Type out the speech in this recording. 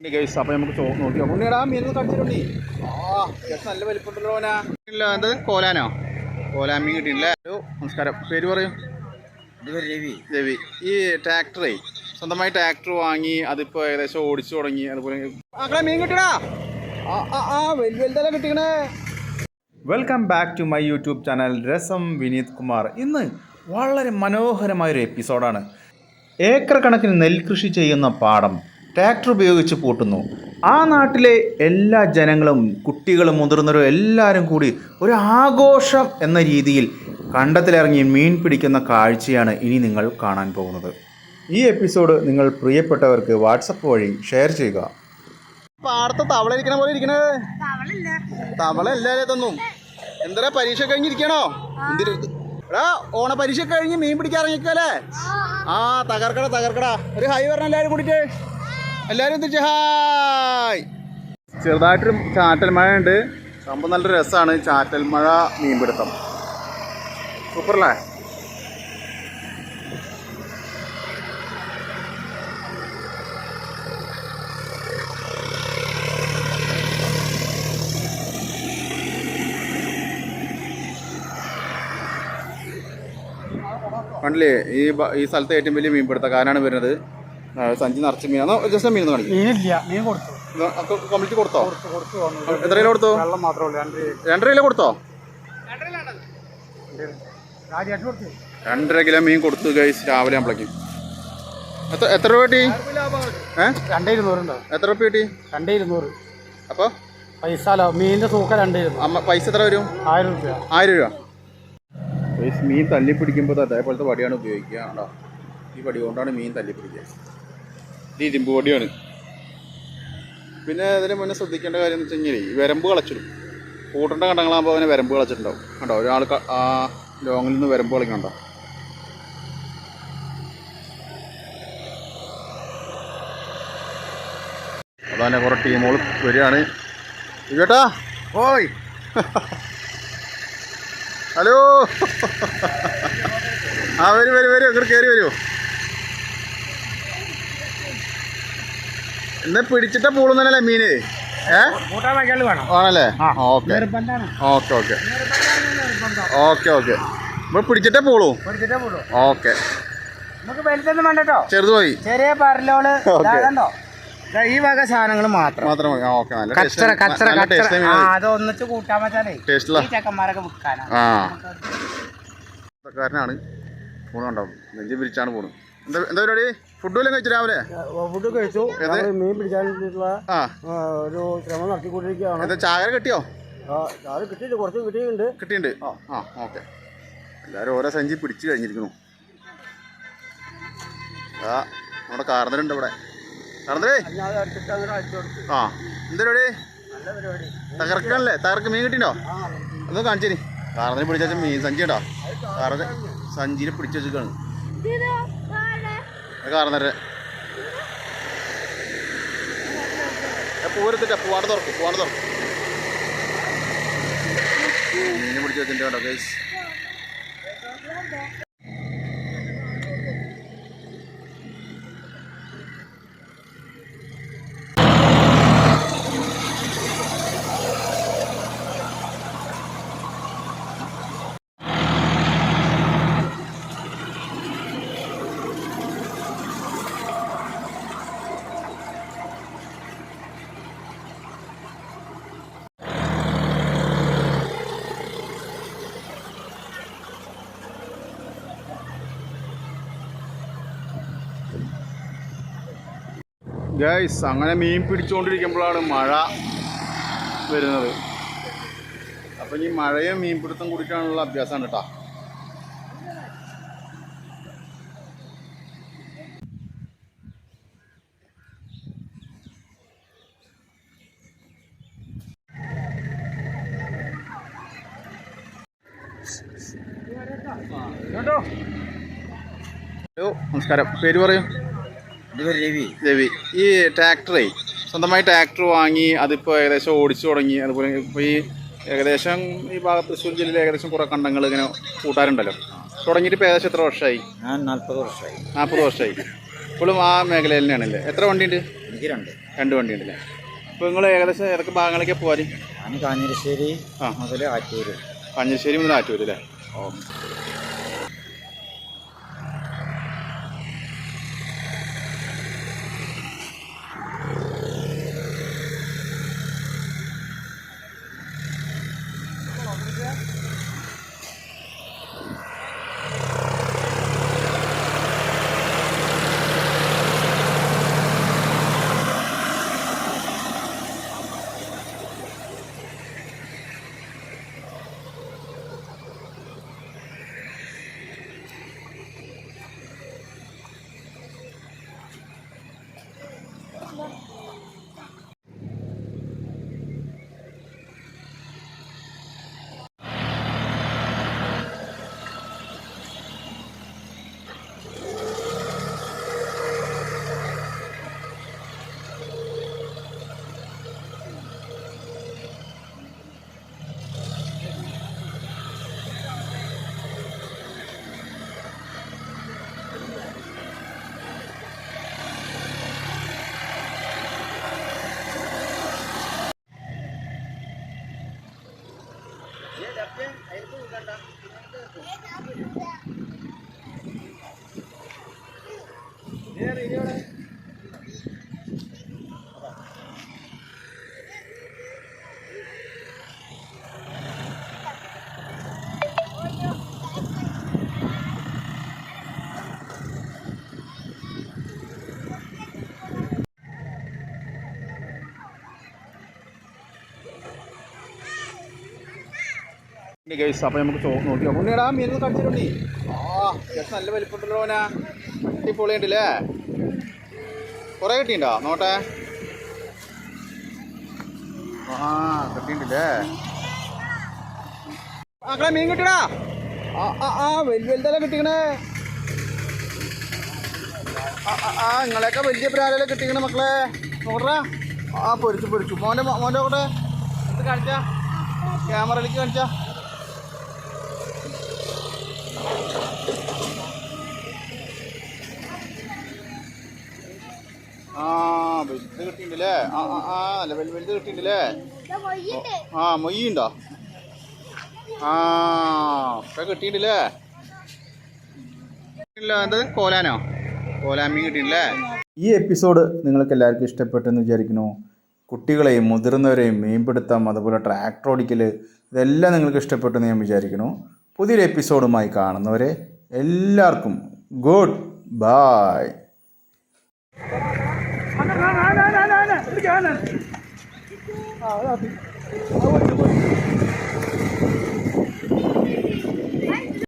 Guys അപ്പോൾ നമുക്ക് ചോ നോക്കി ഉണ്ണിയടാ മീൻ കടിച്ചിട്ടുണ്ടി. ആ നല്ല വലിപ്പമുണ്ടല്ലോ ഓനാ ഇല്ല എന്താ കോലാനോ? കോലാൻ മീൻ കിട്ടിയില്ല ഹലോ നമസ്കാരം. പേര് പറയും. രവി. രവി. ഈ ട്രാക്ടറേ സ്വന്തമായി ട്രാക്ടർ വാങ്ങി അതിപ്പോ ഏകദേശം ഓടിച്ചു തുടങ്ങി. അതുപോലെ അങ്ങനെ മീൻ കിട്ടണ ആ ആ വലിയ വലുതല്ല കിട്ടിക്കണേ. Welcome back to my YouTube channel രസം വിനീത് കുമാർ. ഇന്ന് വളരെ മനോഹരമായൊരു എപ്പിസോഡാണ് ഏക്കർ കണക്കിന് നെൽകൃഷി ചെയ്യുന്ന പാടം. ട്രാക്ടർ ഉപയോഗിച്ച് പൂട്ടുന്നു. ആ നാട്ടിലെ എല്ലാ ജനങ്ങളും കുട്ടികളും മുതിർന്നവരും എല്ലാവരും കൂടി ഒരു ആഘോഷം എന്ന രീതിയിൽ കണ്ടത്തിലിറങ്ങി മീൻ പിടിക്കുന്ന കാഴ്ചയാണ് ഇനി നിങ്ങൾ കാണാൻ പോകുന്നത്. ഈ എപ്പിസോഡ് നിങ്ങൾ പ്രിയപ്പെട്ടവർക്ക് വാട്സപ്പ് വഴി ഷെയർ ചെയ്യുക. പാടത്ത് തവള ഇരിക്കണ പോലെ ഇരിക്കണേ. തവള എല്ലാവരും തന്നും എന്താ പരീക്ഷ കഴിഞ്ഞിരിക്കണോ? എടാ ഓണ പരീക്ഷ കഴിഞ്ഞ് മീൻ പിടിക്കാൻ ഇറങ്ങിക്കല്ലേ? ആ. തകർക്കട തകർക്കട. ഒരു ഹൈ പറഞ്ഞ എല്ലാവരും കൂടിയിട്ട്. തിരിച്ച് ഹായ്. ചെറുതായിട്ടൊരു ചാറ്റൽ മഴ ഉണ്ട് സംഭവം നല്ല രസമാണ് ചാറ്റൽ മഴ മീൻപിടുത്തം. സൂപ്പറല്ലേ? കണ്ടില്ലേ ഈ ഈ സ്ഥലത്തെ ഏറ്റവും വലിയ മീൻപിടുത്തക്കാരനാണ് വരുന്നത്. സഞ്ചി നിറച്ച മീൻ. എന്നാ ജസ്റ്റ് മീൻ കാണിക്കും. മീനില്ല മീൻ കൊടുത്തു. കംപ്ലീറ്റ് കൊടുത്തോ? എത്ര കിലോ കൊടുത്തോ? വെള്ളം രണ്ടര കിലോ കൊടുത്തോ? രണ്ടര കിലോ മീൻ കൊടുത്തു ഗൈസ് രാവിലെ ആകുമ്പോഴേക്കും എത്ര എത്ര രൂപ കിട്ടി? രണ്ടേ ഇരുന്നൂറുണ്ടോ? എത്ര രൂപ കിട്ടി? രണ്ടേ ഇരുന്നൂറ്. അപ്പോൾ പൈസ അല്ല മീനിന്റെ തൂക്കം രണ്ടേ ഇരുന്നൂറ്. അമ്മ പൈസ എത്ര വരും? ആയിരം രൂപ ആയിരം രൂപ. മീൻ തല്ലി പിടിക്കുമ്പോൾ അതേപോലത്തെ വടിയാണ് ഉപയോഗിക്കുക. കേട്ടോ ഈ വടി കൊണ്ടാണ് മീൻ തല്ലി പിടിക്കുക ഇത് ഇരുമ്പ് പൊടിയാണ്. പിന്നെ അതിന് മുന്നേ ശ്രദ്ധിക്കേണ്ട കാര്യം എന്ന് വെച്ച് കഴിഞ്ഞാൽ വരമ്പ് കളച്ചിടും. കൂട്ടേണ്ട കണ്ടങ്ങളാകുമ്പോൾ അവനെ വരമ്പ് കളച്ചിട്ടുണ്ടാവും. കണ്ടോ? ഒരാൾ ആ ലോങ്ങിൽ നിന്ന് വരമ്പ് കളിക്കണ്ടോ? അതാണ് കുറേ ടീമുകൾ വരികയാണ്. ചേട്ടാ ഓയ്. ഹലോ. ആ വരൂ വരൂ വരൂ. ഇങ്ങോട്ട് കയറി വരൂ. ഇന്ന് പിടിച്ചിട്ട പൂളുന്നല്ലേ മീന്? ആണല്ലേ? ആ. ഓക്കെ. നിർബന്ധമാണ് ഓക്കെ ഓക്കെ. Okay okay. ഇപ്പോൾ പിടിച്ചിട്ടേ പോളൂ? ഓക്കെ. നമുക്ക് വലുതൊന്നും വേണ്ട കേട്ടോ. ചെറിയ പരലോൾ. ഈ വക സാധനങ്ങൾ മാത്രം. മാത്രം ഓക്കെ. നല്ല കച്ചറ ടേസ്റ്റ് കച്ചറ കച്ചറ. ടേസ്റ്റ് ആ അത് ഒന്നിച്ച് കൂട്ടാൻ വെച്ചാലേ ടേസ്റ്റുള്ള ഈ ചെക്കന്മാരൊക്കെ വിൽക്കാനാ. ആ. കാരനാണ്. പോണുണ്ടാവും നെഞ്ചി പിരിച്ചാണ് പോണു എന്താ എന്താ പരിപാടി? ഫുഡ് കഴിച്ചു രാവിലെ? ഫുഡ് കഴിച്ചു. മീൻ പിടിക്കാനുള്ള ഒരു ശ്രമം നടത്തിക്കൊണ്ടിരിക്കുകയാണ്. എന്താ ചാകര കിട്ടിയോ? കിട്ടിയിട്ട് കുറച്ച് കിട്ടിയിട്ടുണ്ട്. കിട്ടിയിട്ടുണ്ട്? ആ. ഓക്കെ. എല്ലാവരും ഓരോ സഞ്ചി പിടിച്ചു കഴിഞ്ഞിരിക്കുന്നു. ആ നമ്മുടെ കാർന്നലുണ്ട് ഇവിടെ. കാർന്നലേ? ആ എന്താ പരിപാടി? നല്ല പരിപാടി തകർക്കണല്ലേ തകർക്ക് മീൻ കിട്ടിണ്ടോ ആ ഒന്ന് കാണിച്ചേരി. കാർന്നലിൽ പിടിച്ചാൽ മീൻ സഞ്ചി ഉണ്ടോ കാർന്ന് സഞ്ചിയിൽ പിടിച്ചു വെച്ചിട്ടാണ് കാർന്നരെ പൂരത്തിട്ട പൂവാട് തുറക്കും പൂവാട് തുറക്കും. മീൻ പിടിച്ച് വെച്ചിട്ടുണ്ട് കേട്ടോ ഗൈസ് ഗൈസ് അങ്ങനെ മീൻ പിടിച്ചുകൊണ്ടിരിക്കുമ്പോഴാണ് മഴ വരുന്നത്. അപ്പം ഈ മഴയും മീൻപിടുത്തം കൂടിയിട്ടാണുള്ള അഭ്യാസമാണ് കേട്ടോ. ഹലോ നമസ്കാരം. പേര് പറയും. രവി. ഈ ട്രാക്ടറേ സ്വന്തമായി ട്രാക്ടർ വാങ്ങി അതിപ്പോൾ ഏകദേശം ഓടിച്ചു തുടങ്ങി. അതുപോലെ ഇപ്പോൾ ഈ ഏകദേശം ഈ ഭാഗത്ത് തൃശ്ശൂർ ജില്ലയിൽ ഏകദേശം കുറേ കണ്ടങ്ങൾ ഇങ്ങനെ കൂട്ടാറുണ്ടല്ലോ. തുടങ്ങിയിട്ട് ഇപ്പോൾ ഏകദേശം എത്ര വർഷമായി ഞാൻ നാൽപ്പത് വർഷമായി നാൽപ്പത് വർഷമായി ഇപ്പോഴും ആ മേഖലയിൽ തന്നെയാണല്ലേ? എത്ര വണ്ടിയുണ്ട്? എനിക്ക് രണ്ട്. രണ്ട് വണ്ടി ഉണ്ടല്ലേ അപ്പോൾ നിങ്ങൾ ഏകദേശം ഏതൊക്കെ ഭാഗങ്ങളിലേക്ക് പോകാൻ ഞാൻ കാഞ്ഞിരശ്ശേരി ആ. മുതൽ ആറ്റൂര്. കാഞ്ഞിരശ്ശേരി മുതൽ ആറ്റൂർ അല്ലേ? Yeah, yeah. ഗൈസ് അപ്പോൾ നമുക്ക് ചോ നോക്കി ഉണ്ണിയടാ മീൻ കടിച്ചിട്ടുണ്ടി. ആ നല്ല വലിപ്പമുണ്ടല്ലോ ഓന അടിപൊളി ഉണ്ടല്ലേ കുറേ കിട്ടിയിട്ടുണ്ടോ? നോട്ടെ. ആ കിട്ടിയിട്ടുണ്ടല്ലേ അങ്ങനെ മീൻ കിട്ടിയടാ. ആ ആ ആ വലിയ വലുതല്ല കിട്ടിക്കണേ? ആ ആ, ആ നിങ്ങളെയൊക്കെ വലിയ പ്രാരല്ലേ കിട്ടിക്കണേ മക്കളെ? നോക്കടാ ആ പൊരിച്ചു പൊരിച്ചു. മോന്റെ മോന്റെ ഇത് കാണിച്ചാ. ക്യാമറയിലേക്ക് കാണിച്ചാ. കിട്ടിണ്ടല്ലേ ആ ആ അല്ല വലുത് വലുത് കിട്ടിണ്ടല്ലേ ആ മൊയ്യുണ്ടോ? ആ ഒക്കെ കിട്ടിയിട്ടില്ലേ? അത് കോലാനോ? കോലാമീൻ കിട്ടിയിട്ടില്ലേ? ഈ എപ്പിസോഡ് നിങ്ങൾക്ക് എല്ലാവർക്കും ഇഷ്ടപ്പെട്ടെന്ന് വിചാരിക്കുന്നു. കുട്ടികളെയും മുതിർന്നവരെയും മീൻപിടുത്തം അതുപോലെ ട്രാക്ടർ ഓടിക്കൽ ഇതെല്ലാം നിങ്ങൾക്ക് ഇഷ്ടപ്പെട്ടെന്ന് ഞാൻ വിചാരിക്കുന്നു. പുതിയൊരു എപ്പിസോഡുമായി കാണുന്നവരെ എല്ലാവർക്കും ഗുഡ് ബായ് કે આનંદ હા